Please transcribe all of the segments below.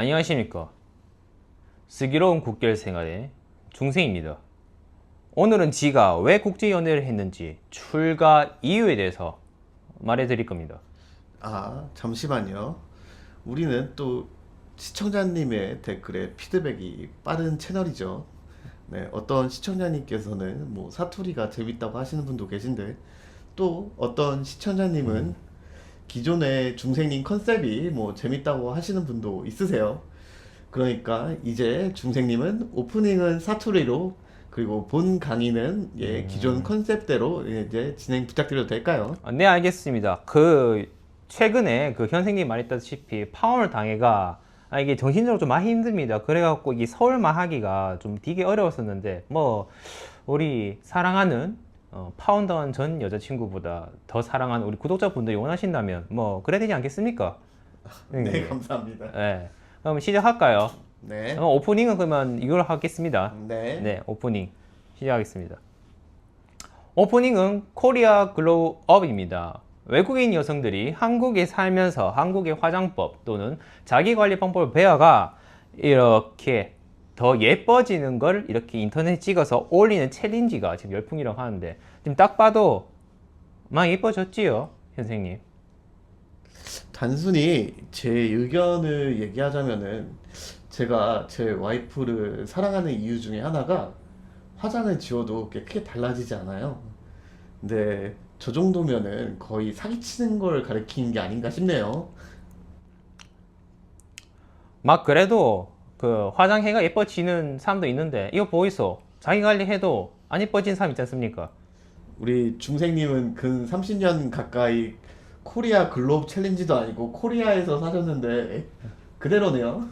안녕하십니까. 슬기로운 국결 생활의 중생입니다. 오늘은 지가 왜 국제연애를 했는지 출가 이유에 대해서 말해 드릴 겁니다. 아, 잠시만요. 우리는 또 시청자님의 댓글에 피드백이 빠른 채널이죠. 네, 어떤 시청자님께서는 뭐 사투리가 재밌다고 하시는 분도 계신데 또 어떤 시청자님은 기존의 중생님 컨셉이 뭐 재밌다고 하시는 분도 있으세요. 그러니까 이제 중생님은 오프닝은 사투리로 그리고 본 강의는 예, 기존 컨셉대로 이제 진행 부탁드려도 될까요? 아, 네, 알겠습니다. 그 최근에 그 현생님 말했다시피 파혼을 당해가 아, 이게 정신적으로 좀 많이 힘듭니다. 그래갖고 이 서울만 하기가 좀 되게 어려웠었는데 뭐 우리 사랑하는 어, 파혼당한 전 여자친구보다 더 사랑하는 우리 구독자분들이 원하신다면 뭐 그래야 되지 않겠습니까? 네, 감사합니다. 네. 그럼 시작할까요? 네. 어, 오프닝은 그러면 이걸 하겠습니다. 네. 네, 오프닝 시작하겠습니다. 오프닝은 코리아 글로우업입니다. 외국인 여성들이 한국에 살면서 한국의 화장법 또는 자기 관리 방법을 배워가 이렇게 더 예뻐지는 걸 이렇게 인터넷에 찍어서 올리는 챌린지가 지금 열풍이라고 하는데 지금 딱 봐도 많이 예뻐졌지요, 선생님. 단순히 제 의견을 얘기하자면은 제가 제 와이프를 사랑하는 이유 중에 하나가 화장을 지워도 크게 달라지지 않아요. 근데 저 정도면은 거의 사기치는 걸 가리키는 게 아닌가 싶네요. 막 그래도 그 화장해가 예뻐지는 사람도 있는데 이거 보이소? 자기 관리해도 안 예뻐진 사람 있지 않습니까? 우리 중생님은 근 30년 가까이 코리아 글로브 챌린지도 아니고 코리아에서 사셨는데 그대로네요.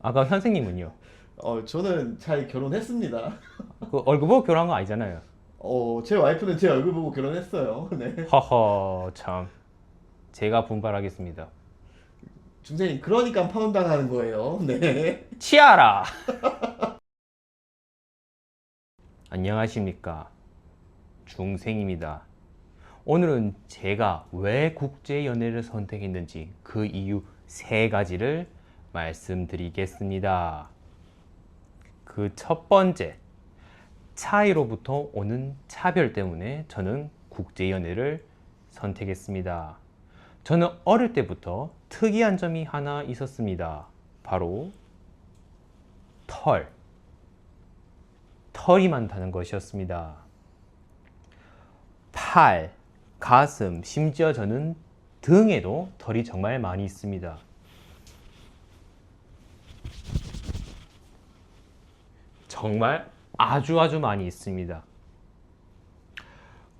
아까 현생님은요? 어, 저는 잘 결혼했습니다. 그 얼굴 보고 결혼한 거 아니잖아요. 어, 제 와이프는 제 얼굴 보고 결혼했어요. 네. 허허 참 제가 분발하겠습니다. 중생님, 그러니까 파혼 당하는 거예요. 네. 치아라. 안녕하십니까 중생입니다. 오늘은 제가 왜 국제 연애를 선택했는지 그 이유 세 가지를 말씀드리겠습니다. 그 첫 번째 차이로부터 오는 차별 때문에 저는 국제 연애를 선택했습니다. 저는 어릴 때부터 특이한 점이 하나 있었습니다. 바로 털. 털이 많다는 것이었습니다. 팔, 가슴, 심지어 저는 등에도 털이 정말 많이 있습니다. 정말 아주 아주 많이 있습니다.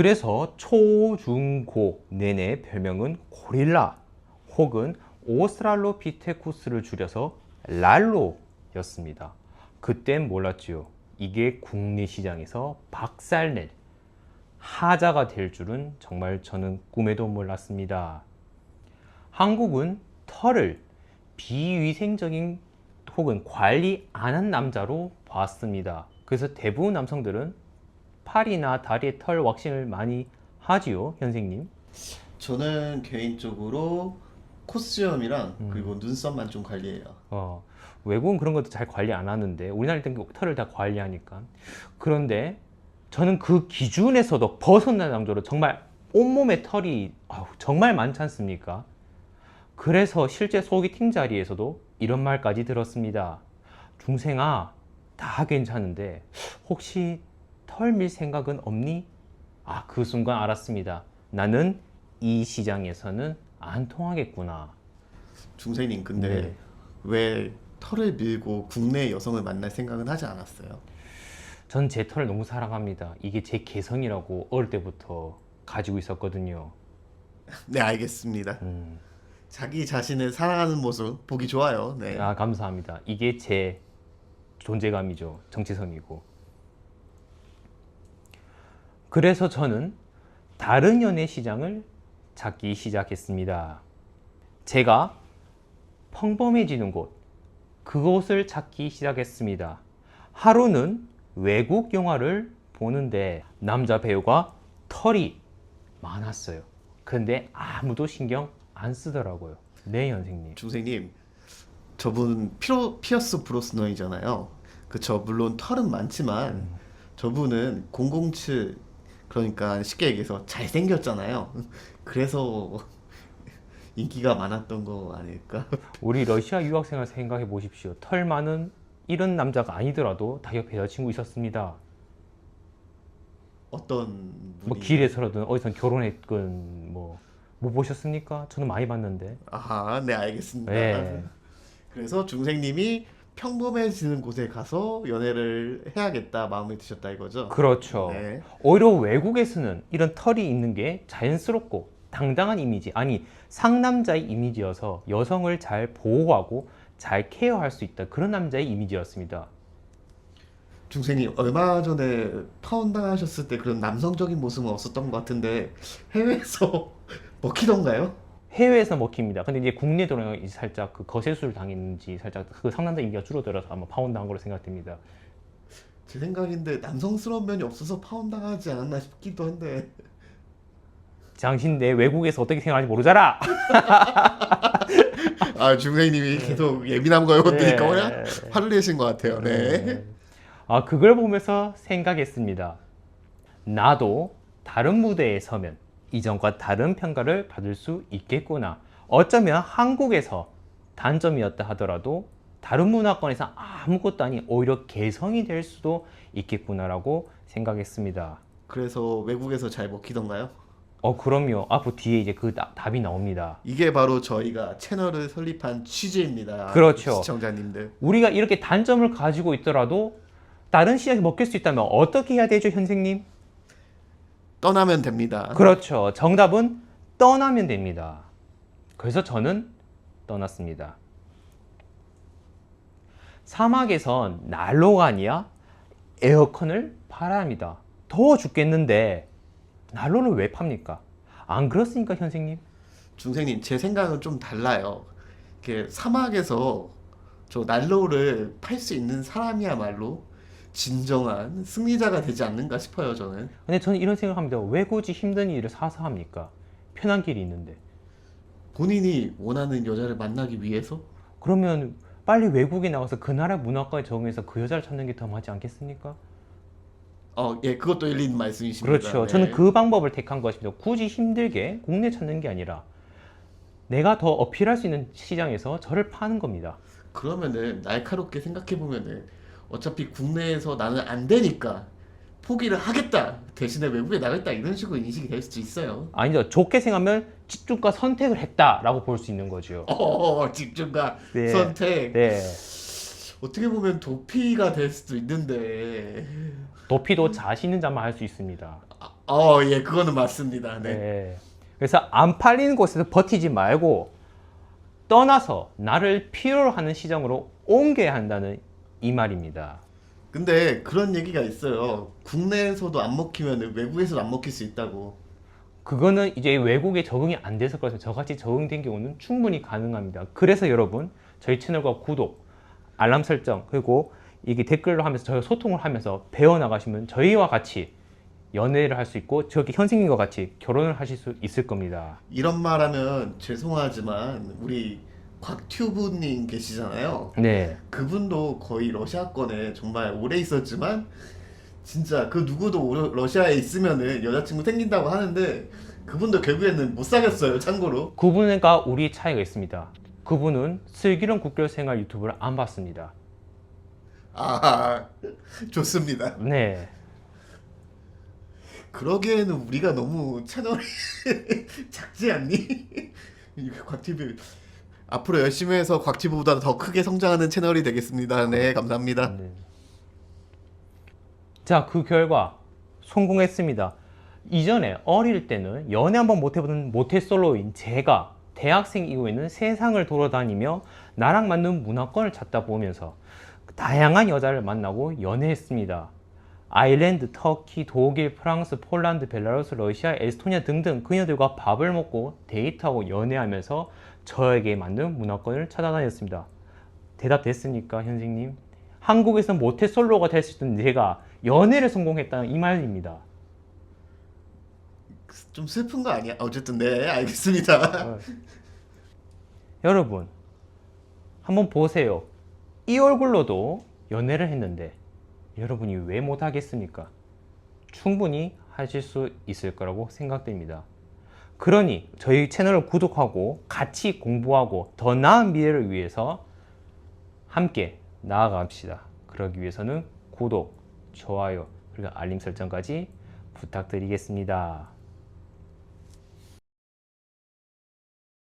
그래서 초, 중, 고 내내 별명은 고릴라 혹은 오스트랄로피테쿠스를 줄여서 랄로였습니다. 그땐 몰랐지요. 이게 국내 시장에서 박살낼 하자가 될 줄은 정말 저는 꿈에도 몰랐습니다. 한국은 털을 비위생적인 혹은 관리 안 한 남자로 봤습니다. 그래서 대부분 남성들은 팔이나 다리에 털 왁싱을 많이 하지요, 현생님. 저는 개인적으로 코스염이랑 그리고 눈썹만 좀 관리해요. 어, 외국은 그런 것도 잘 관리 안 하는데 우리나라 는 털을 다 관리하니까. 그런데 저는 그 기준에서도 벗어난 남자로 정말 온몸에 털이 아우, 정말 많지 않습니까? 그래서 실제 소개팅 자리에서도 이런 말까지 들었습니다. 중생아, 다 괜찮은데 혹시 털 밀 생각은 없니? 아, 그 순간 알았습니다. 나는 이 시장에서는 안 통하겠구나. 중생님, 근데 네. 왜 털을 밀고 국내 여성을 만날 생각은 하지 않았어요? 전 제 털을 너무 사랑합니다. 이게 제 개성이라고 어릴 때부터 가지고 있었거든요. 네, 알겠습니다. 음. 자기 자신을 사랑하는 모습 보기 좋아요. 네. 아, 감사합니다. 이게 제 존재감이죠. 정체성이고. 그래서 저는 다른 연애 시장을 찾기 시작했습니다. 제가 평범해지는 곳, 그곳을 찾기 시작했습니다. 하루는 외국 영화를 보는데 남자 배우가 털이 많았어요. 근데 아무도 신경 안 쓰더라고요. 네, 선생님. 중생님, 저분 피로 피어스 브로스너이잖아요. 그쵸. 물론 털은 많지만 저분은 007 그러니까 쉽게 얘기해서 잘생겼잖아요. 그래서 인기가 많았던 거 아닐까? 우리 러시아 유학생을 생각해 보십시오. 털 많은 이런 남자가 아니더라도 다 옆에 여자친구 있었습니다. 어떤 뭐 분이 길에서라든 어디선 결혼했건 뭐 못 보셨습니까? 저는 많이 봤는데. 아하, 네 알겠습니다. 네. 그래서 중생님이 평범해지는 곳에 가서 연애를 해야겠다 마음에 드셨다 이거죠? 그렇죠. 네. 오히려 외국에서는 이런 털이 있는 게 자연스럽고 당당한 이미지, 아니 상남자의 이미지여서 여성을 잘 보호하고 잘 케어할 수 있다 그런 남자의 이미지였습니다. 중생님 얼마 전에 파혼 당하셨을 때 그런 남성적인 모습은 없었던 것 같은데 해외에서 먹히던가요? 해외에서 먹힙니다. 근데 이제 국내 이제 살짝 그 거세술 당했는지 살짝 그 상남자 인기가 줄어들어서 아마 파혼 당한 걸로 생각됩니다. 제 생각인데 남성스러운 면이 없어서 파혼 당하지 않았나 싶기도 한데 당신 내 외국에서 어떻게 생각하는지 모르잖아. 아 중생님이 계속 예민한 걸 보니까 네. 그냥 화를 내신 것 같아요. 네. 아 그걸 보면서 생각했습니다. 나도 다른 무대에 서면 이전과 다른 평가를 받을 수 있겠구나. 어쩌면 한국에서 단점이었다 하더라도 다른 문화권에서 아무것도 아닌 오히려 개성이 될 수도 있겠구나라고 생각했습니다. 그래서 외국에서 잘 먹히던가요? 어 그럼요. 앞으로 뒤에 이제 그 다- 답이 나옵니다. 이게 바로 저희가 채널을 설립한 취지입니다. 그렇죠. 시청자님들. 우리가 이렇게 단점을 가지고 있더라도 다른 시장에 먹힐 수 있다면 어떻게 해야 되죠, 현생님? 떠나면 됩니다. 그렇죠. 정답은 떠나면 됩니다. 그래서 저는 떠났습니다. 사막에선 난로가 아니야 에어컨을 팔아야 합니다. 더워 죽겠는데 난로를 왜 팝니까? 안 그렇습니까, 현생님? 중생님, 제 생각은 좀 달라요. 이렇게 사막에서 저 난로를 팔 수 있는 사람이야말로 진정한 승리자가 되지 않는가 싶어요, 저는. 근데 저는 이런 생각합니다. 왜 굳이 힘든 일을 사서 합니까? 편한 길이 있는데. 본인이 원하는 여자를 만나기 위해서 그러면 빨리 외국에 나가서 그 나라 문화권에 적응해서 그 여자를 찾는 게 더 맞지 않겠습니까? 어, 예, 그것도 있는 말씀이십니다. 그렇죠. 네. 저는 그 방법을 택한 것입니다. 굳이 힘들게 국내 찾는 게 아니라 내가 더 어필할 수 있는 시장에서 저를 파는 겁니다. 그러면은 날카롭게 생각해 보면은 어차피 국내에서 나는 안 되니까 포기를 하겠다. 대신에 외국에 나가겠다 이런 식으로 인식이 될 수도 있어요. 아니죠. 좋게 생각하면 집중과 선택을 했다라고 볼 수 있는 거죠. 어, 집중과 네. 선택. 네. 어떻게 보면 도피가 될 수도 있는데. 도피도 자신 있는 자만 할 수 있습니다. 어, 예, 그거는 맞습니다. 네. 네. 그래서 안 팔리는 곳에서 버티지 말고 떠나서 나를 필요로 하는 시장으로 옮겨야 한다는 이 말입니다. 근데 그런 얘기가 있어요. 국내에서도 안 먹히면 외국에서도 안 먹힐 수 있다고. 그거는 이제 외국에 적응이 안 돼서 그래서 저같이 적응된 경우는 충분히 가능합니다. 그래서 여러분 저희 채널과 구독, 알람 설정 그리고 이게 댓글로 하면서 저희 소통을 하면서 배워 나가시면 저희와 같이 연애를 할 수 있고 저기 현생님과 같이 결혼을 하실 수 있을 겁니다. 이런 말하면 죄송하지만 우리 곽튜브님 계시잖아요. 네. 그분도 거의 러시아권에 정말 오래 있었지만 진짜 그 누구도 오- 러시아에 있으면은 여자친구 생긴다고 하는데 그분도 결국에는 못 사귀었어요. 참고로. 그분과 우리 차이가 있습니다. 그분은 슬기로운 국결 생활 유튜브를 안 봤습니다. 아 좋습니다. 네. 그러기에는 우리가 너무 채널이 작지 않니? 이 곽티브 앞으로 열심히 해서 곽티브보다 더 크게 성장하는 채널이 되겠습니다. 네 감사합니다. 네. 자, 그 결과 성공했습니다. 이전에 어릴 때는 연애 한번 못 해보는 모태솔로인 제가 대학생 이후에는 세상을 돌아다니며 나랑 맞는 문화권을 찾다 보면서 다양한 여자를 만나고 연애했습니다. 아일랜드, 터키, 독일, 프랑스, 폴란드, 벨라루스, 러시아, 에스토니아 등등 그녀들과 밥을 먹고 데이트하고 연애하면서 저에게 맞는 문화권을 찾아다녔습니다. 대답됐습니까, 현식님? 한국에서 모태솔로가 될 수 있던 제가 연애를 성공했다는 이 말입니다. 좀 슬픈 거 아니야? 어쨌든 네 알겠습니다. 여러분, 한번 보세요. 이 얼굴로도 연애를 했는데 여러분이 왜 못하겠습니까? 충분히 하실 수 있을 거라고 생각됩니다. 그러니 저희 채널을 구독하고 같이 공부하고 더 나은 미래를 위해서 함께 나아갑시다. 그러기 위해서는 구독, 좋아요, 그리고 알림 설정까지 부탁드리겠습니다.